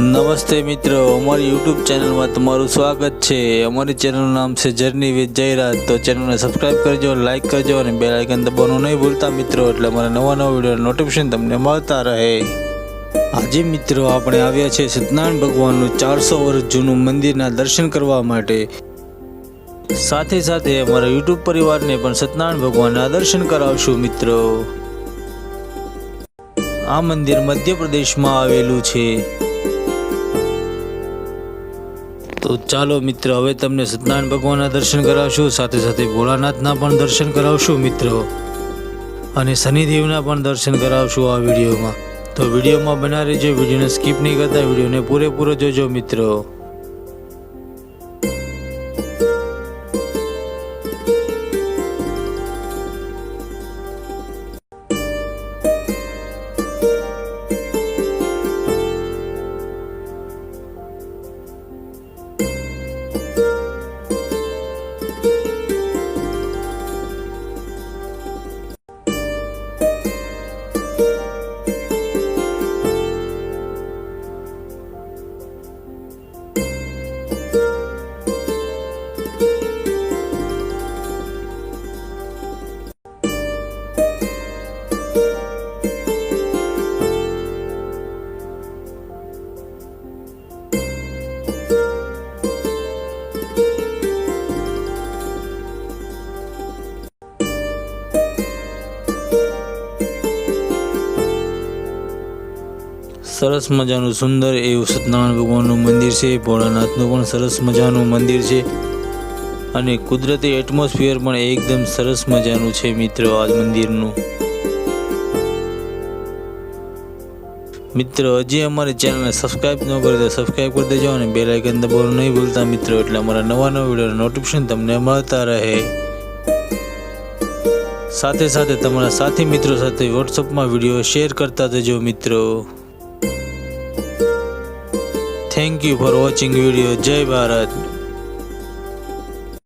નમસ્તે મિત્રો, અમારી યુટ્યુબ ચેનલમાં તમારું સ્વાગત છે. અમારી ચેનલનું નામ છે જર્ની વિથ જયરાજ તો ચેનલને સબસ્ક્રાઇબ કરજો લાઇક કરજો અને બે લાઇકન દબાવવાનું નહીં ભૂલતા મિત્રો, એટલે અમારા નવા નવા વીડિયો નોટિફિકેશન તમને મળતા રહે. આજે મિત્રો આપણે આવ્યા છે સત્યનારાયણ ભગવાનનું ચારસો વર્ષ જૂનું મંદિરના દર્શન કરવા માટે. સાથે સાથે અમારા યુટ્યુબ પરિવારને પણ સત્યનારાયણ ભગવાનના દર્શન કરાવશું મિત્રો. આ મંદિર મધ્યપ્રદેશમાં આવેલું છે. તો ચાલો મિત્ર, હવે તમને સત્યનારાયણ ભગવાનના દર્શન કરાવશું, સાથે સાથે ભોળાનાથના પણ દર્શન કરાવશું મિત્રો. અને શનિદેવના પણ દર્શન કરાવશું આ વિડીયોમાં. તો વિડીયોમાં બના રહેજો વિડીયોને સ્કીપ નહીં કરતા, વિડીયોને પૂરેપૂરો જોજો મિત્રો. સરસ મજાનું સુંદર એવું સત્યનારાયણ ભગવાનનું મંદિર છે, ભોળાનાથનું પણ સરસ મજાનું મંદિર છે અને કુદરતી એટમોસ્ફિયર પણ એકદમ સરસ મજાનું છે મિત્રો આ મંદિરનું. મિત્રો, હજી અમારી ચેનલને સબસ્ક્રાઇબ ન કરી તો સબસ્ક્રાઇબ કરી દેજો અને બે લાઇકન દબાવવાનું નહીં ભૂલતા મિત્રો, એટલે અમારા નવા નવા વીડિયો નોટિફિકેશન તમને મળતા રહે. સાથે સાથે તમારા સાથી મિત્રો સાથે વોટ્સઅપમાં વીડિયો શેર કરતા જજો મિત્રો. Thank you for watching video જય ભારત